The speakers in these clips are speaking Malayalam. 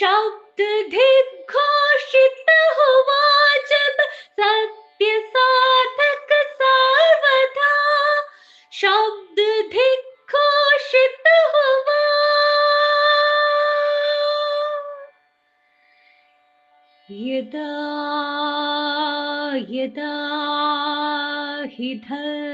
शब्द दिग्घोषित हुआ जब सत्य साधक सर्वथा। शब्द दिग्घोषित हुआ। यदा यदा हि धर्मस्य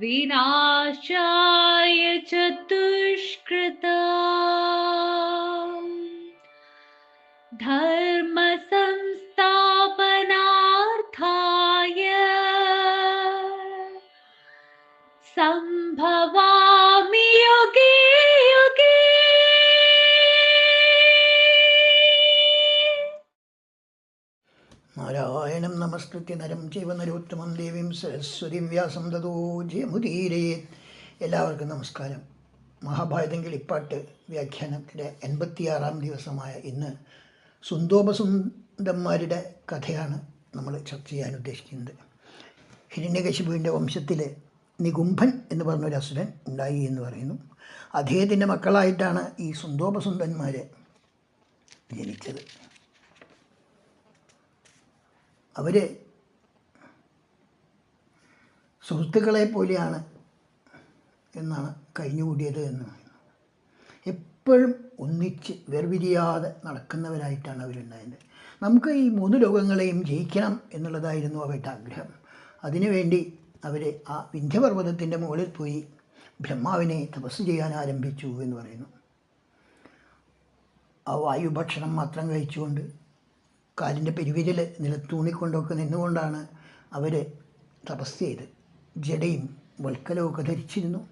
विनाशाय चतुष्कृता धर्मसंस्थापनार्थाय सम्भवात् നമസ്കൃത്യ നരം ചൈവ നരോത്തമം ദേവീം സരസ്വതിം വ്യാസം തതോ ജയമുദീരയെ എല്ലാവർക്കും നമസ്കാരം. മഹാഭാരതം കിളിപ്പാട്ട് വ്യാഖ്യാനത്തിന്റെ എൺപത്തിയാറാം ദിവസമായ ഇന്ന് സുന്ദോപസുന്ദന്മാരുടെ കഥയാണ് നമ്മൾ ചർച്ച ചെയ്യാൻ ഉദ്ദേശിക്കുന്നത്. ഹിരണ്യകശിപുവിന്റെ വംശത്തിൽ നികുംഭൻ എന്ന് പറഞ്ഞൊരു അസുരൻ ഉണ്ടായി എന്ന് പറയുന്നു. അദ്ദേഹത്തിന്റെ മക്കളായിട്ടാണ് ഈ സുന്ദോപസുന്ദന്മാർ ജനിച്ചത്. അവർ സുഹൃത്തുക്കളെ പോലെയാണ് എന്നാണ് കഴിഞ്ഞുകൂടിയത് എന്ന് പറയുന്നത്. എപ്പോഴും ഒന്നിച്ച് വേർപിരിയാതെ നടക്കുന്നവരായിട്ടാണ് അവരുണ്ടായത്. നമുക്ക് ഈ മൂന്ന് ലോകങ്ങളെയും ജയിക്കണം എന്നുള്ളതായിരുന്നു അവരുടെ ആഗ്രഹം. അതിനുവേണ്ടി അവർ ആ വിന്ധ്യപർവതത്തിന്റെ മുകളിൽ പോയി ബ്രഹ്മാവിനെ തപസ് ചെയ്യാൻ ആരംഭിച്ചു എന്ന് പറയുന്നു. ആ വായു ഭക്ഷണം മാത്രം കഴിച്ചുകൊണ്ട് കാലിന്റെ പെരുവിരൽ നിലത്തൂണിക്കൊണ്ടൊക്കെ നിന്നുകൊണ്ടാണ് അവർ തപസ് ചെയ്ത് ജടയും വൽക്കലവും ധരിച്ചിരുന്നു.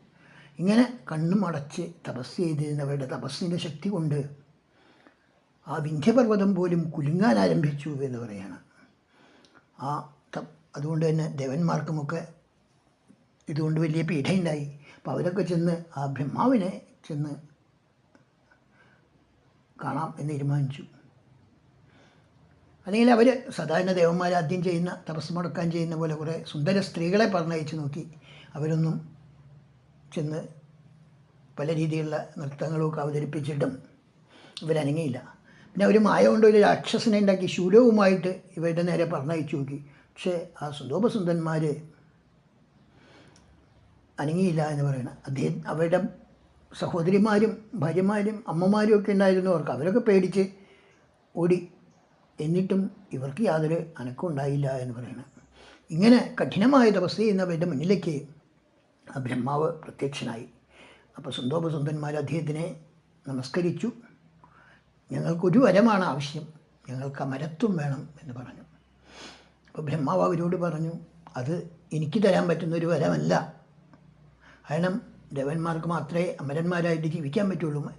ഇങ്ങനെ കണ്ണും അടച്ച് തപസ് ചെയ്തിരുന്നവരുടെ തപസ്സിന്റെ ശക്തി കൊണ്ട് ആ വിന്ധ്യപർവതം പോലും കുലുങ്ങാൻ ആരംഭിച്ചു എന്ന് പറയാണ്. ആ അതുകൊണ്ട് തന്നെ ദേവന്മാർക്കുമൊക്കെ ഇതുകൊണ്ട് വലിയ പീഠയുണ്ടായി അപ്പോൾ അവരൊക്കെ ചെന്ന് ആ ബ്രഹ്മാവിനെ ചെന്ന് കാണാം എന്ന് തീരുമാനിച്ചു. അല്ലെങ്കിൽ അവർ സാധാരണ ദേവന്മാർ ആദ്യം ചെയ്യുന്ന തപസ് മുടക്കാൻ ചെയ്യുന്ന പോലെ കുറേ സുന്ദര സ്ത്രീകളെ പറഞ്ഞയച്ച് നോക്കി. അവരൊന്നും ചെന്ന് പല രീതിയിലുള്ള നൃത്തങ്ങളൊക്കെ അവതരിപ്പിച്ചിട്ടും ഇവരനങ്ങിയില്ല. പിന്നെ അവർ മായ കൊണ്ട് ഒരു രാക്ഷസനെ ഉണ്ടാക്കി ശൂലവുമായിട്ട് ഇവരുടെ നേരെ പറഞ്ഞയച്ചു നോക്കി. പക്ഷേ ആ സുന്ദോപസുന്ദന്മാർ അനങ്ങിയില്ല എന്ന് പറയണം. അദ്ദേഹം അവരുടെ സഹോദരിമാരും ഭാര്യമാരും അമ്മമാരും ഒക്കെ ഉണ്ടായിരുന്നു അവർക്ക് അവരൊക്കെ പേടിച്ച് ഓടി എന്നിട്ടും ഇവർക്ക് യാതൊരു അനക്കം ഉണ്ടായില്ല എന്ന് പറയുന്നത് ഇങ്ങനെ കഠിനമായ തപസ് ചെയ്യുന്നവരുടെ മുന്നിലേക്ക് ആ ബ്രഹ്മാവ് പ്രത്യക്ഷനായി. അപ്പോൾ സുന്ദോപസുന്ദന്മാർ അദ്ദേഹത്തിനെ നമസ്കരിച്ചു. ഞങ്ങൾക്കൊരു വരമാണ് ആവശ്യം. ഞങ്ങൾക്ക് അമരത്വം വേണം എന്ന് പറഞ്ഞു. അപ്പോൾ ബ്രഹ്മാവ് അവരോട് പറഞ്ഞു അത് എനിക്ക് തരാൻ പറ്റുന്ന ഒരു വരമല്ല. കാരണം ദേവന്മാർക്ക് മാത്രമേ അമരന്മാരായിട്ട് ജീവിക്കാൻ പറ്റുള്ളൂ.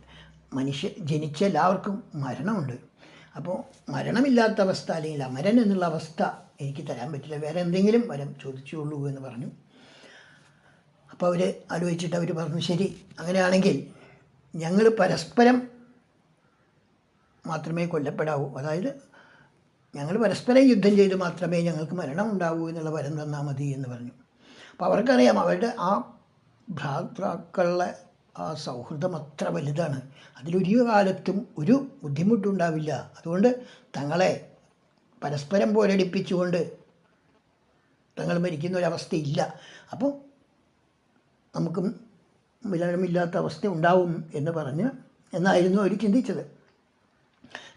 മനുഷ്യ ജനിച്ച എല്ലാവർക്കും മരണമുണ്ട്. അപ്പോൾ മരണമില്ലാത്ത അവസ്ഥ അല്ലെങ്കിൽ അമരൻ എന്നുള്ള അവസ്ഥ എനിക്ക് തരാൻ പറ്റില്ല. വേറെ എന്തെങ്കിലും വരം ചോദിച്ചുള്ളൂ എന്ന് പറഞ്ഞു. അപ്പോൾ അവർ ആലോചിച്ചിട്ട് അവർ പറഞ്ഞു ശരി അങ്ങനെയാണെങ്കിൽ ഞങ്ങൾ പരസ്പരം മാത്രമേ കൊല്ലപ്പെടാവൂ. അതായത് ഞങ്ങൾ പരസ്പരം യുദ്ധം ചെയ്ത് മാത്രമേ ഞങ്ങൾക്ക് മരണം ഉണ്ടാവൂ എന്നുള്ള വരം തന്നാൽ മതി എന്ന് പറഞ്ഞു. അപ്പോൾ അവർക്കറിയാം അവരുടെ ആ ഭ്രാതാക്കളുടെ ആ സൗഹൃദം അത്ര വലുതാണ്. അതിലൊരു കാലത്തും ഒരു ബുദ്ധിമുട്ടുണ്ടാവില്ല. അതുകൊണ്ട് തങ്ങളെ പരസ്പരം പോരടിപ്പിച്ചുകൊണ്ട് തങ്ങൾ മരിക്കുന്ന ഒരവസ്ഥയില്ല അപ്പോൾ നമുക്കും വിലനമില്ലാത്ത അവസ്ഥ ഉണ്ടാവും എന്ന് പറഞ്ഞ് എന്നായിരുന്നു അവർ ചിന്തിച്ചത്.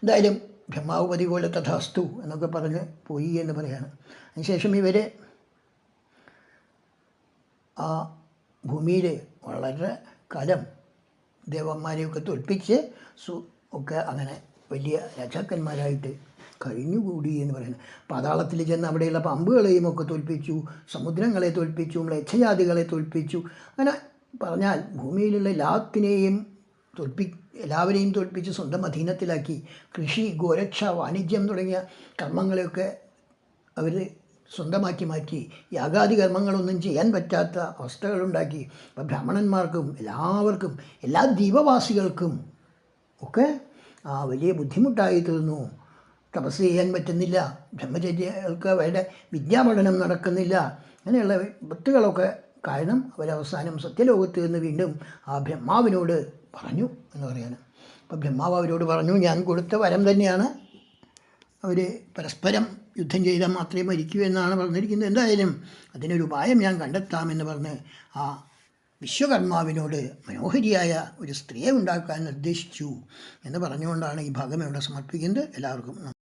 എന്തായാലും ബ്രഹ്മാവുപതി പോലെ തഥാസ്തു എന്നൊക്കെ പറഞ്ഞ് പോയി എന്ന് പറയാണ്. അതിനുശേഷം ഇവർ ആ ഭൂമിയിൽ വളരെ കാലം ദേവന്മാരെയൊക്കെ തോൽപ്പിച്ച് സു ഒക്കെ അങ്ങനെ വലിയ രാജാക്കന്മാരായിട്ട് കഴിഞ്ഞുകൂടി എന്ന് പറയുന്നത്. പാതാളത്തിൽ ചെന്ന് അവിടെയുള്ള പമ്പുകളെയും ഒക്കെ തോൽപ്പിച്ചു സമുദ്രങ്ങളെ തോൽപ്പിച്ചു മ്ലേച്ഛജാതികളെ തോൽപ്പിച്ചു. അങ്ങനെ പറഞ്ഞാൽ ഭൂമിയിലുള്ള എല്ലാത്തിനെയും തോൽപ്പി എല്ലാവരെയും തോൽപ്പിച്ച് സ്വന്തം അധീനത്തിലാക്കി കൃഷി ഗോരക്ഷ വാണിജ്യം തുടങ്ങിയ കർമ്മങ്ങളെയൊക്കെ അവർ സ്വന്തമാക്കി മാറ്റി. യാഗാദി കർമ്മങ്ങളൊന്നും ചെയ്യാൻ പറ്റാത്ത അവസ്ഥകളുണ്ടാക്കി. അപ്പം ബ്രാഹ്മണന്മാർക്കും എല്ലാവർക്കും എല്ലാ ദ്വീപവാസികൾക്കും ഒക്കെ ആ വലിയ ബുദ്ധിമുട്ടായി തീർന്നു. തപസ് ചെയ്യാൻ പറ്റുന്നില്ല. ബ്രഹ്മചര്യകൾക്ക് അവരുടെ വിദ്യാപഠനം നടക്കുന്നില്ല. അങ്ങനെയുള്ള വിപത്തുകളൊക്കെ കാരണം അവരവസാനം സത്യലോകത്ത് നിന്ന് വീണ്ടും ആ ബ്രഹ്മാവിനോട് പറഞ്ഞു എന്ന് പറയാണ് അപ്പം ബ്രഹ്മാവ് അവരോട് പറഞ്ഞു ഞാൻ കൊടുത്ത വരം തന്നെയാണ് അവർ പരസ്പരം യുദ്ധം ചെയ്താൽ മാത്രമേ മരിക്കൂ എന്നാണ് പറഞ്ഞിരിക്കുന്നത്. എന്തായാലും അതിനൊരു ഉപായം ഞാൻ കണ്ടെത്താമെന്ന് പറഞ്ഞ് ആ വിശ്വകർമാവിനോട് മനോഹരിയായ ഒരു സ്ത്രീയെ ഉണ്ടാക്കാൻ നിർദ്ദേശിച്ചു എന്ന് പറഞ്ഞുകൊണ്ടാണ് ഈ ഭാഗം ഇവിടെ സമർപ്പിക്കുന്നത്. എല്ലാവർക്കും